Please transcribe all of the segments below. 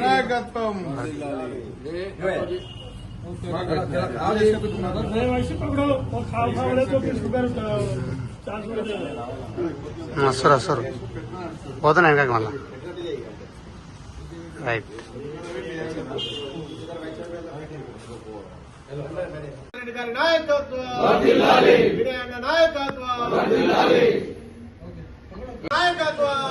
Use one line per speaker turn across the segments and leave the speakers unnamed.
నాయకత్వం
వస్తారు వస్తారు పోతున్నా వెనకాక మళ్ళా. రైట్
నాయకత్వం. వినయన్న నాయకత్వం. నాయకత్వం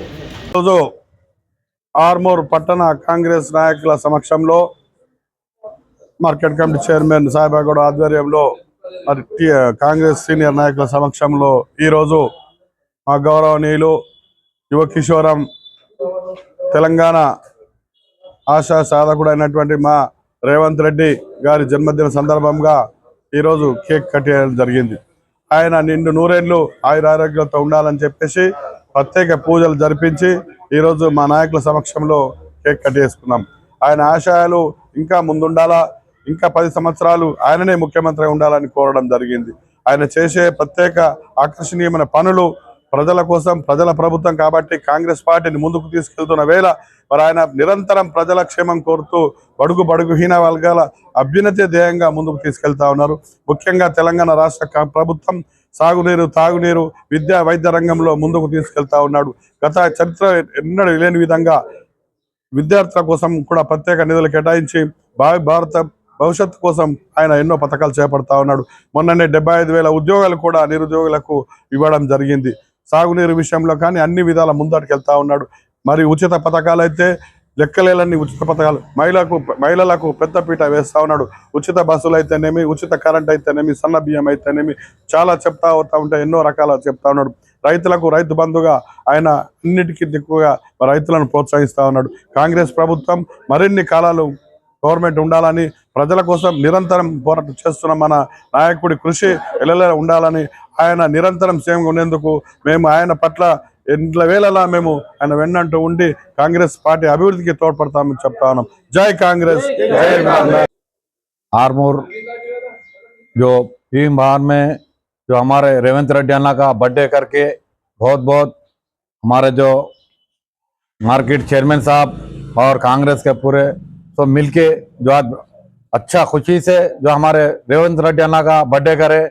ఈరోజు ఆర్మూర్ పట్టణ కాంగ్రెస్ నాయకుల సమక్షంలో మార్కెట్ కమిటీ చైర్మన్ సాయిబాగౌడ ఆధ్వర్యంలో మరి కాంగ్రెస్ సీనియర్ నాయకుల సమక్షంలో ఈరోజు మా గౌరవనీయులు యువ కిషోరం తెలంగాణ ఆశా సాధకుడు అయినటువంటి మా రేవంత్ రెడ్డి గారి జన్మదిన సందర్భంగా ఈరోజు కేక్ కట్ చేయడం జరిగింది. ఆయన నిండు నూరేళ్ళు ఆయురారోగ్యాలతో ఉండాలని చెప్పేసి ప్రత్యేక పూజలు జరిపించి ఈరోజు మా నాయకుల సమక్షంలో కేక్ కట్ చేసుకున్నాం. ఆయన ఆశయాలు ఇంకా ముందుండాలా? ఇంకా పది సంవత్సరాలు ఆయననే ముఖ్యమంత్రి ఉండాలని కోరడం జరిగింది. ఆయన చేసే ప్రత్యేక ఆకర్షణీయమైన పనులు ప్రజల కోసం ప్రజల ప్రభుత్వం కాబట్టి కాంగ్రెస్ పార్టీని ముందుకు తీసుకెళ్తున్న వేళ మరి ఆయన నిరంతరం ప్రజల క్షేమం కోరుతూ బడుగు బడుగు హీన వర్గాల అభ్యున్నతి ధ్యేయంగా ముందుకు తీసుకెళ్తా ఉన్నారు. ముఖ్యంగా తెలంగాణ రాష్ట్ర ప్రభుత్వం సాగునీరు తాగునీరు విద్యా వైద్య రంగంలో ముందుకు తీసుకెళ్తా ఉన్నాడు. గత చరిత్ర ఎన్నడూ లేని విధంగా విద్యార్థుల కోసం కూడా ప్రత్యేక నిధులు కేటాయించి భావి భారత భవిష్యత్తు కోసం ఆయన ఎన్నో పథకాలు చేపడతా ఉన్నాడు. మొన్ననే డెబ్బై ఐదు వేల ఉద్యోగాలు కూడా నిరుద్యోగులకు ఇవ్వడం జరిగింది. సాగునీరు విషయంలో కానీ అన్ని విధాల ముందటికి వెళ్తా ఉన్నాడు. మరి ఉచిత పథకాలు అయితే లెక్కలేలన్నీ ఉచిత పథకాలు. మహిళలకు మహిళలకు పెద్దపీట వేస్తా ఉన్నాడు. ఉచిత బస్సులు అయితేనేమి ఉచిత కరెంట్ అయితేనేమి సన్న బియ్యం అయితేనేమి చాలా చెప్తా అవుతా ఉంటే ఎన్నో రకాల చెప్తా ఉన్నాడు. రైతులకు రైతు బంధుగా ఆయన అన్నిటికీ దిక్కుగా రైతులను ప్రోత్సహిస్తా ఉన్నాడు. కాంగ్రెస్ ప్రభుత్వం మరిన్ని కాలాలు గవర్నమెంట్ ఉండాలని ప్రజల కోసం నిరంతరం పోరాటం చేస్తున్న మన నాయకుడి కృషి ఎల్లెల ఉండాలని ఆయన నిరంతరం సేమ్ ఉండేందుకు మేము ఆయన పట్ల ఎండ్ల వేళలా మేము ఆయన వెన్నంటూ ఉండి కాంగ్రెస్ పార్టీ అభివృద్ధికి తోడ్పడతామని చెప్తా ఉన్నాం జై కాంగ్రెస్ జై కాంగ్రెస్
आरमूर जो भीम बाहर में जो हमारे रेवंत रेड्डी अन्ना का बर्थडे करके बहुत बहुत हमारे जो मार्केट चेयरमैन साहब और कांग्रेस के पूरे तो मिलके जो आज अच्छा खुशी से जो हमारे रेवंत रेड्डी अन्ना का बर्थडे करे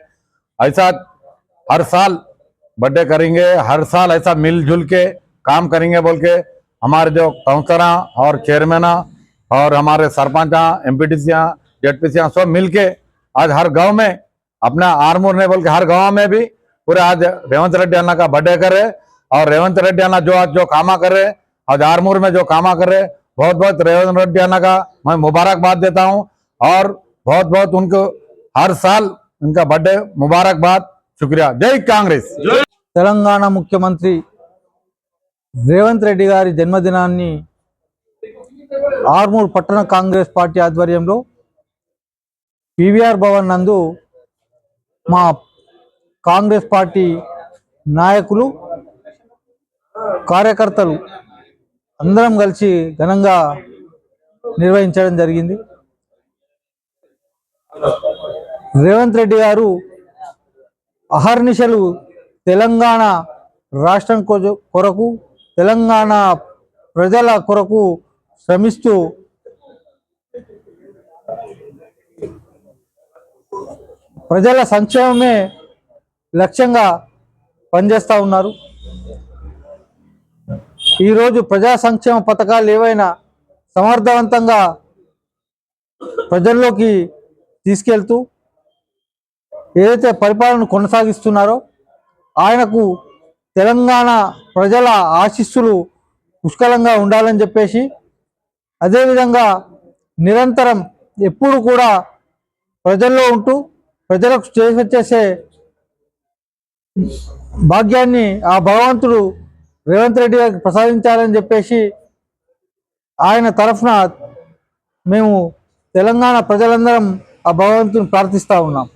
ऐसा हर साल बर्थडे करेंगे, हर साल ऐसा मिलजुल के काम करेंगे बोल के हमारे जो काउंसलर और चेयरमैन और हमारे sarpanch M P T ZPC सब मिलके आज हर गाँव में, अपना आरमूर ने बोल के हर गाँव में भी पूरे आज रेवंत रेड्डी अन्ना का बर्थडे करे और रेवंत रेड्डी अन्ना जो आज जो कामा कर आज आरमूर में जो कामा कर बहुत बहुत रेवंत रेड्डी अन्ना का मैं मुबारकबाद देता हूँ और बहुत बहुत उनको हर साल उनका बर्थडे मुबारकबाद, शुक्रिया। जय कांग्रेस।
తెలంగాణ ముఖ్యమంత్రి రేవంత్ రెడ్డి గారి జన్మదినాన్ని ఆర్మూర్ పట్టణ కాంగ్రెస్ పార్టీ ఆధ్వర్యంలో పివిఆర్ భవన్ నందు మా కాంగ్రెస్ పార్టీ నాయకులు కార్యకర్తలు అందరం కలిసి ఘనంగా నిర్వహించడం జరిగింది. రేవంత్ రెడ్డి గారు అహర్నిశలు తెలంగాణ రాష్ట్రం కొజ- కొరకు తెలంగాణ ప్రజల కొరకు శ్రమిస్తూ ప్రజల సంక్షేమమే లక్ష్యంగా పనిచేస్తూ ఉన్నారు. ఈరోజు ప్రజా సంక్షేమ పథకాలు ఏవైనా సమర్థవంతంగా ప్రజల్లోకి తీసుకెళ్తూ ఏదైతే పరిపాలన కొనసాగిస్తున్నారో ఆయనకు తెలంగాణ ప్రజల ఆశీస్సులు పుష్కలంగా ఉండాలని చెప్పేసి అదేవిధంగా నిరంతరం ఎప్పుడు కూడా ప్రజల్లో ఉంటూ ప్రజలకు చేసి చేసే భాగ్యాన్ని ఆ భగవంతుడు రేవంత్ రెడ్డి గారికి ప్రసాదించాలని చెప్పేసి ఆయన తరఫున మేము తెలంగాణ ప్రజలందరం ఆ భగవంతుని ప్రార్థిస్తూ ఉన్నాం.